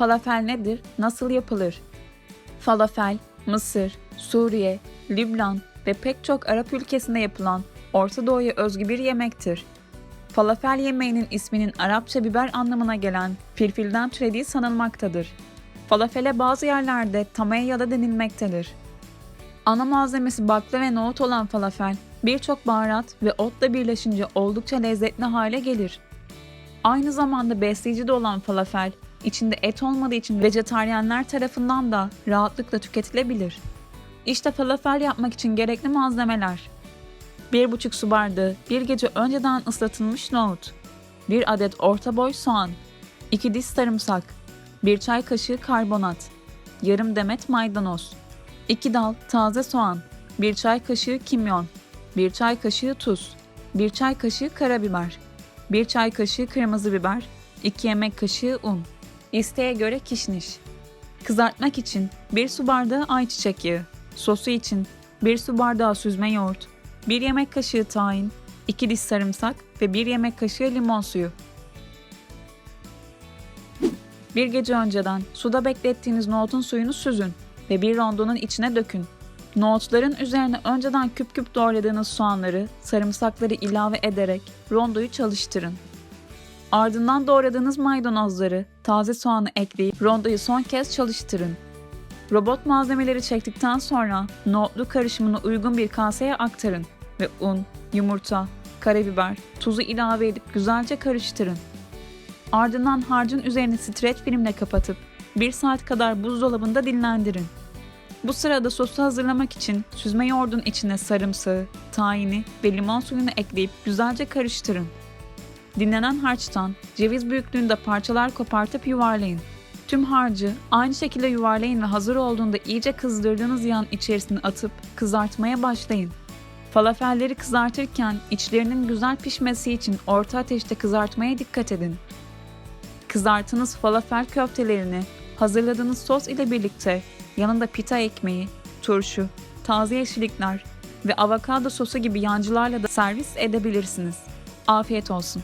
Falafel nedir? Nasıl yapılır? Falafel, Mısır, Suriye, Lübnan ve pek çok Arap ülkesinde yapılan Orta Doğu'ya özgü bir yemektir. Falafel yemeğinin isminin Arapça biber anlamına gelen filfilden türediği sanılmaktadır. Falafele bazı yerlerde tamaya da denilmektedir. Ana malzemesi bakla ve nohut olan falafel, birçok baharat ve otla birleşince oldukça lezzetli hale gelir. Aynı zamanda besleyici de olan falafel, içinde et olmadığı için vejetaryenler tarafından da rahatlıkla tüketilebilir. İşte falafel yapmak için gerekli malzemeler. 1,5 su bardağı bir gece önceden ıslatılmış nohut, 1 adet orta boy soğan, 2 diş sarımsak, 1 çay kaşığı karbonat, yarım demet maydanoz, 2 dal taze soğan, 1 çay kaşığı kimyon, 1 çay kaşığı tuz, 1 çay kaşığı karabiber, 1 çay kaşığı kırmızı biber, 2 yemek kaşığı un. İsteğe göre kişniş. Kızartmak için 1 su bardağı ayçiçek yağı, sosu için 1 su bardağı süzme yoğurt, 1 yemek kaşığı tahin, 2 diş sarımsak ve 1 yemek kaşığı limon suyu. Bir gece önceden suda beklettiğiniz nohutun suyunu süzün ve bir rondonun içine dökün. Nohutların üzerine önceden küp küp doğradığınız soğanları, sarımsakları ilave ederek rondoyu çalıştırın. Ardından doğradığınız maydanozları, taze soğanı ekleyip rondoyu son kez çalıştırın. Robot malzemeleri çektikten sonra nohutlu karışımını uygun bir kaseye aktarın ve un, yumurta, karabiber, tuzu ilave edip güzelce karıştırın. Ardından harcın üzerini streç filmle kapatıp 1 saat kadar buzdolabında dinlendirin. Bu sırada sosu hazırlamak için süzme yoğurdun içine sarımsağı, tahini ve limon suyunu ekleyip güzelce karıştırın. Dinlenen harçtan ceviz büyüklüğünde parçalar kopartıp yuvarlayın. Tüm harcı aynı şekilde yuvarlayın ve hazır olduğunda iyice kızdırdığınız yağın içerisine atıp kızartmaya başlayın. Falafelleri kızartırken içlerinin güzel pişmesi için orta ateşte kızartmaya dikkat edin. Kızarttığınız falafel köftelerini hazırladığınız sos ile birlikte yanında pita ekmeği, turşu, taze yeşillikler ve avokado sosu gibi yancılarla da servis edebilirsiniz. Afiyet olsun.